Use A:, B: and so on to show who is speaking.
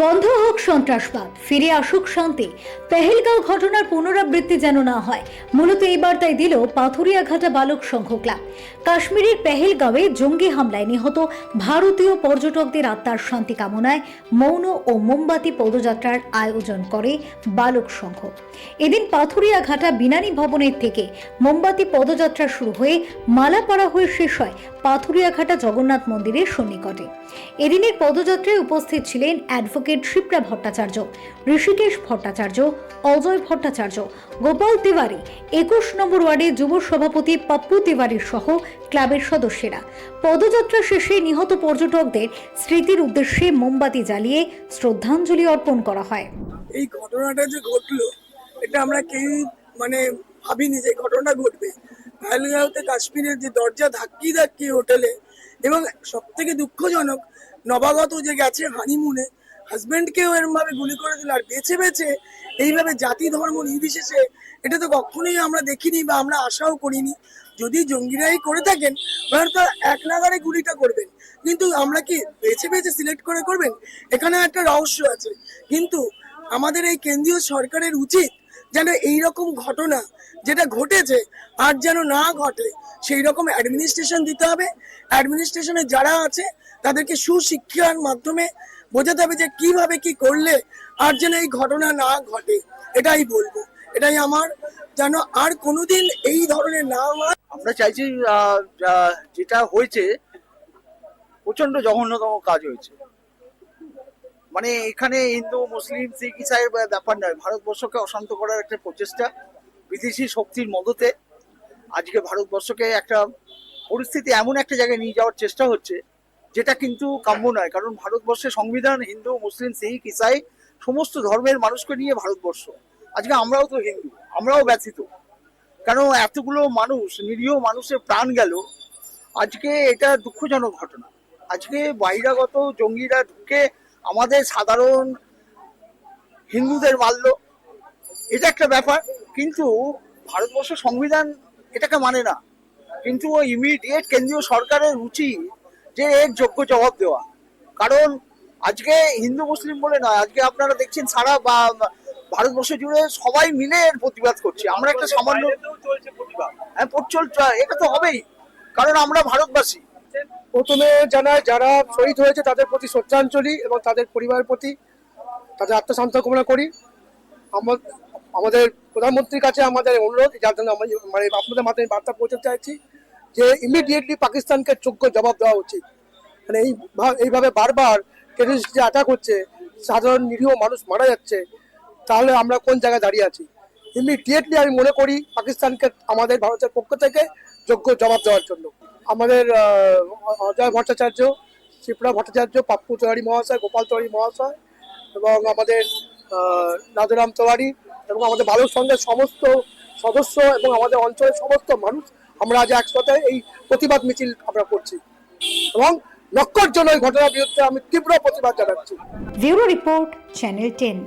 A: বন্ধ হোক সন্ত্রাসবাদ, ফিরে আসুক শান্তি। পেহেলগাঁও ঘটনার পুনরাবৃত্তি যেন না হয়, মূলত এই বার্তায় দিল পাথুরিয়াঘাটা বালক সংঘ ক্লাব। কাশ্মীরের পেহেলগাঁওয়ে জঙ্গি হামলায় নিহত ভারতীয় পর্যটকদের আত্মার শান্তি কামনায় মৌন ও মোমবাতি পদযাত্রার আয়োজন করে বালক সংঘ। এদিন পাথুরিয়াঘাটা বিনানী ভবনের থেকে মোমবাতি পদযাত্রা শুরু হয়ে মালাপাড়া হয়ে শেষ হয় পাথুরিয়াঘাটা জগন্নাথ মন্দিরের সন্নিকটে। এদিনের পদযাত্রায় উপস্থিত ছিলেন অ্যাডভোকেট শিপ্রা ভট্টাচার্য, ঋষিকেশ ভট্টাচার্য, অজয় ভট্টাচার্য, গোপাল তিওয়ারি, একুশ নম্বর ওয়ার্ডের যুব সভাপতি পাপ্পু তিওয়ারি সহ ক্লাবের সদস্যেরা। পদযাত্রা শেষে নিহত পর্যটকদের স্মৃতির উদ্দেশ্যে মোমবাতি জ্বালিয়ে শ্রদ্ধাঞ্জলি অর্পণ করা হয়।
B: এই ঘটনাটা যে ঘটলো এটা আমরা কেউ মানে ভাবিনি যে ঘটনা ঘটবে। পহেলগাঁওতে কাশ্মীরের যে দরজা ধাক্কি ধাক্কি হোটেলে এবং সব থেকে দুঃখজনক, নবাগত যে গেছে হানিমুনে হাজব্যান্ডকেও এরমভাবে গুলি করে দিল আর বেছে বেছে এইভাবে জাতি ধর্ম নির্বিশেষে, এটা তো কখনোই আমরা দেখিনি বা আমরা আশাও করিনি। যদি জঙ্গিরাই করে থাকেন ওনারা তো এক নাগারে গুলিটা করবেন। কিন্তু আমরা কি বেছে বেছে সিলেক্ট করে করবেন? এখানে একটা রহস্য আছে। কিন্তু আমাদের এই কেন্দ্রীয় সরকারের উচিত যেন এই রকম ঘটনা যেটা ঘটেছে, আর যেন না ঘটে সেই রকম অ্যাডমিনিস্ট্রেশন দিতে হবে। অ্যাডমিনিস্ট্রেশনে যারা আছে, তাদেরকে সুশিক্ষার মাধ্যমে বোঝাতে হবে যে কীভাবে কি করলে আর যেন এই ঘটনা না ঘটে। এটাই বলব। এটাই আমার যেন আর কোনোদিন এই ধরনের না হয়।
C: আমরা চাইছি যেটা হয়েছে প্রচণ্ড জঘন্যতম কাজ হয়েছে। মানে এখানে হিন্দু, মুসলিম, শিখ ইসাইয়ের ব্যাপার নয়। ভারতবর্ষকে অশান্ত করার একটা প্রচেষ্টা বিদেশি শক্তির মদতে আজকে ভারতবর্ষকে একটা পরিস্থিতি এমন একটা জায়গায় নিয়ে যাওয়ার চেষ্টা হচ্ছে, যেটা কিন্তু কাম্য নয়। কারণ ভারতবর্ষের সংবিধান, হিন্দু, মুসলিম, শিখ, ইসাই সমস্ত ধর্মের মানুষকে নিয়ে ভারতবর্ষ। আজকে আমরাও তো হিন্দু, আমরাও ব্যথিত। কেন এতগুলো মানুষ, নিরীহ মানুষের প্রাণ গেল, আজকে এটা দুঃখজনক ঘটনা। আজকে বহিরাগত জঙ্গিরা ঢুকে আমাদের সাধারণ হিন্দুদের মারলো এটা একটা ব্যাপার কিন্তু ভারতবর্ষ সংবিধান এটাকে মানে না। কিন্তু ইমিডিয়েট কেন্দ্রীয় সরকারের উচিত যে এর যোগ্য জবাব দেওয়া। কারণ আজকে হিন্দু মুসলিম বলে নয় আজকে আপনারা দেখছেন সারা বা ভারতবর্ষ জুড়ে সবাই মিলে এর প্রতিবাদ করছে। আমরা একটা সামান্য হ্যাঁ এটা তো হবেই। কারণ আমরা ভারতবাসী।
D: প্রথমে জানায় যারা শহীদ হয়েছে তাদের প্রতি শ্রদ্ধাঞ্জলি এবং তাদের পরিবারের প্রতি তাদের আত্মশান্ত কামনা করি। আমা- আমাদের প্রধানমন্ত্রীর কাছে আমাদের অনুরোধ যার জন্য মানে আপনাদের মাধ্যমে বার্তা পৌঁছতে চাইছি যে ইমিডিয়েটলি পাকিস্তানকে যোগ্য জবাব দেওয়া উচিত। মানে এই এইভাবে বারবার টেরিস্ট যে অ্যাটাক হচ্ছে, সাধারণ নিরীহ মানুষ মারা যাচ্ছে, তাহলে আমরা কোন জায়গায় দাঁড়িয়ে আছি? ইমিডিয়েটলি আমি মনে করি পাকিস্তানকে আমাদের ভারতের পক্ষ থেকে যোগ্য জবাব দেওয়ার জন্য। আমাদের অজয় ভট্টাচার্য শিপ্রা ভট্টাচার্য, পাপ্পু তেওয়ারি মহাশয়, গোপাল তেওয়ারি মহাশয় এবং আমাদের রাজারাম তেওয়ারি এবং আমাদের বালক সংঘের সমস্ত সদস্য এবং আমাদের অঞ্চলের সমস্ত মানুষ আমরা আজ একসাথে এই প্রতিবাদ মিছিল আমরা করছি এবং লক্ষ্যর জন্য এই ঘটনার বিরুদ্ধে আমি তীব্র প্রতিবাদ জানাচ্ছি।
A: Bureau report, channel ten.